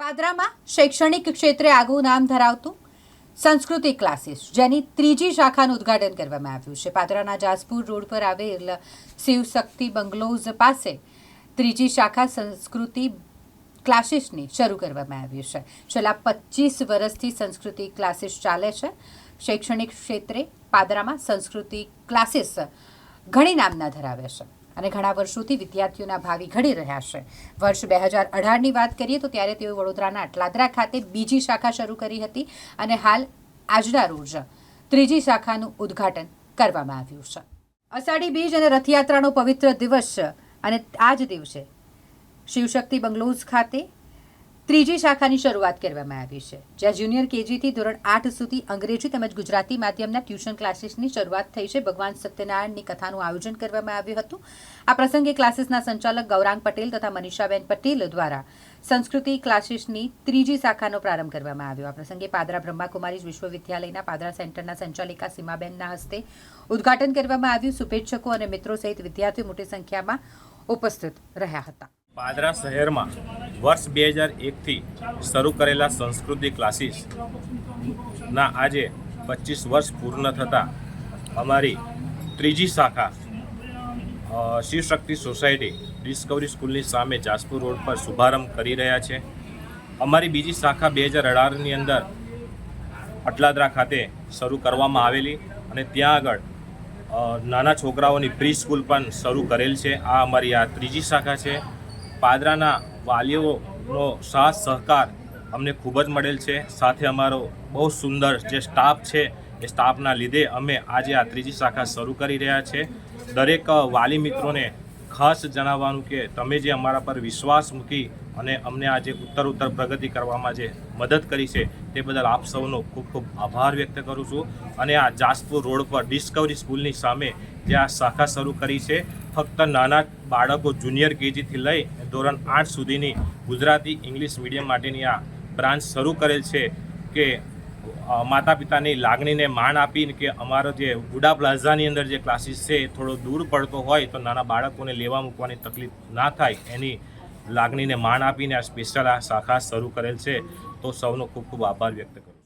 પાદરામાં શૈક્ષણિક ક્ષેત્રે આગવું નામ ધરાવતું સંસ્કૃતિ ક્લાસીસ, જેની ત્રીજી શાખાનું ઉદ્ઘાટન કરવામાં આવ્યું છે. પાદરાના જાસપુર રોડ પર આવેલ શિવશક્તિ બંગલોઝ પાસે ત્રીજી શાખા સંસ્કૃતિ ક્લાસીસની શરૂ કરવામાં આવ્યું છે. છેલ્લા પચીસ વર્ષથી સંસ્કૃતિ ક્લાસીસ ચાલે છે. શૈક્ષણિક ક્ષેત્રે પાદરામાં સંસ્કૃતિ ક્લાસીસ ઘણી નામના ધરાવે છે. અને ઘણા વર્ષોથી વિદ્યાર્થીઓના ભાવિ ઘડી રહ્યા છે. વર્ષ બે હજાર અઢારની વાત કરીએ તો ત્યારે તેઓ વડોદરાના અટલાદરા ખાતે બીજી શાખા શરૂ કરી હતી અને હાલ આજના રોજ ત્રીજી શાખાનું ઉદ્ઘાટન કરવામાં આવ્યું છે. અષાઢી બીજ અને રથયાત્રાનો પવિત્ર દિવસ અને આ જ દિવસે શિવશક્તિ બંગલોઝ ખાતે ત્રીજી શાખાની શરૂઆત કરવામાં આવી છે, જ્યાં જુનિયર કેજીથી ધોરણ આઠ સુધી અંગ્રેજી તેમજ ગુજરાતી માધ્યમના ટ્યુશન ક્લાસીસની શરૂઆત થઈ છે. ભગવાન સત્યનારાયણની કથાનું આયોજન કરવામાં આવ્યું હતું. આ પ્રસંગે ક્લાસીસના સંચાલક ગૌરાંગ પટેલ તથા મનીષાબેન પટેલ દ્વારા સંસ્કૃતિ ક્લાસીસની ત્રીજી શાખાનો પ્રારંભ કરવામાં આવ્યો. આ પ્રસંગે પાદરા બ્રહ્માકુમારી વિશ્વવિદ્યાલયના પાદરા સેન્ટરના સંચાલિકા સીમાબેનના હસ્તે ઉદ્ઘાટન કરવામાં આવ્યું. શુભેચ્છકો અને મિત્રો સહિત વિદ્યાર્થીઓ મોટી સંખ્યામાં ઉપસ્થિત રહ્યા હતા. પાદરા શહેરમાં વર્ષ બે હજાર એકથી શરૂ કરેલા સંસ્કૃતિ ક્લાસીસના આજે પચીસ વર્ષ પૂર્ણ થતાં અમારી ત્રીજી શાખા શિવશક્તિ સોસાયટી ડિસ્કવરી સ્કૂલની સામે જાસપુર રોડ પર શુભારંભ કરી રહ્યા છે. અમારી બીજી શાખા બે હજાર અઢારની અંદર અટલાદરા ખાતે શરૂ કરવામાં આવેલી અને ત્યાં આગળ નાના છોકરાઓની પ્રી સ્કૂલ પણ શરૂ કરેલ છે. આ અમારી આ ત્રીજી શાખા છે. પાદરાના વાલીઓનો સાથ સહકાર અમને ખૂબ જ મળેલ છે. સાથે અમારો બહુ સુંદર જે સ્ટાફ છે, એ સ્ટાફના લીધે અમે આજે આ ત્રીજી શાખા શરૂ કરી રહ્યા છે. દરેક વાલી મિત્રોને ખાસ જણાવવાનું કે તમે જે અમારા પર વિશ્વાસ મૂકી અને અમને આજે ઉત્તર ઉત્તર પ્રગતિ કરવામાં જે મદદ કરી છે, તે બદલ આપ સૌનો ખૂબ ખૂબ આભાર વ્યક્ત કરું છું. અને આ જાસપુર રોડ પર ડિસ્કવરી સ્કૂલની સામે જે આ શાખા શરૂ કરી છે ફક્ત નાના બાળકો જુનિયર કેજીથી લઈ ધોરણ આઠ સુધીની ગુજરાતી ઇંગ્લિશ મીડિયમ માટેની આ બ્રાન્ચ શરૂ કરેલ છે કે માતા પિતાની લાગણીને માન આપીને કે અમારો જે ગુડા પ્લાઝાની અંદર જે ક્લાસીસ છે એ થોડો દૂર પડતો હોય તો નાના બાળકોને લેવા મૂકવાની તકલીફ ના થાય એની લાગણીને માન આપીને આ સ્પેશિયલ આ શાખા શરૂ કરેલ છે. તો સૌનો ખૂબ ખૂબ આભાર વ્યક્ત કરું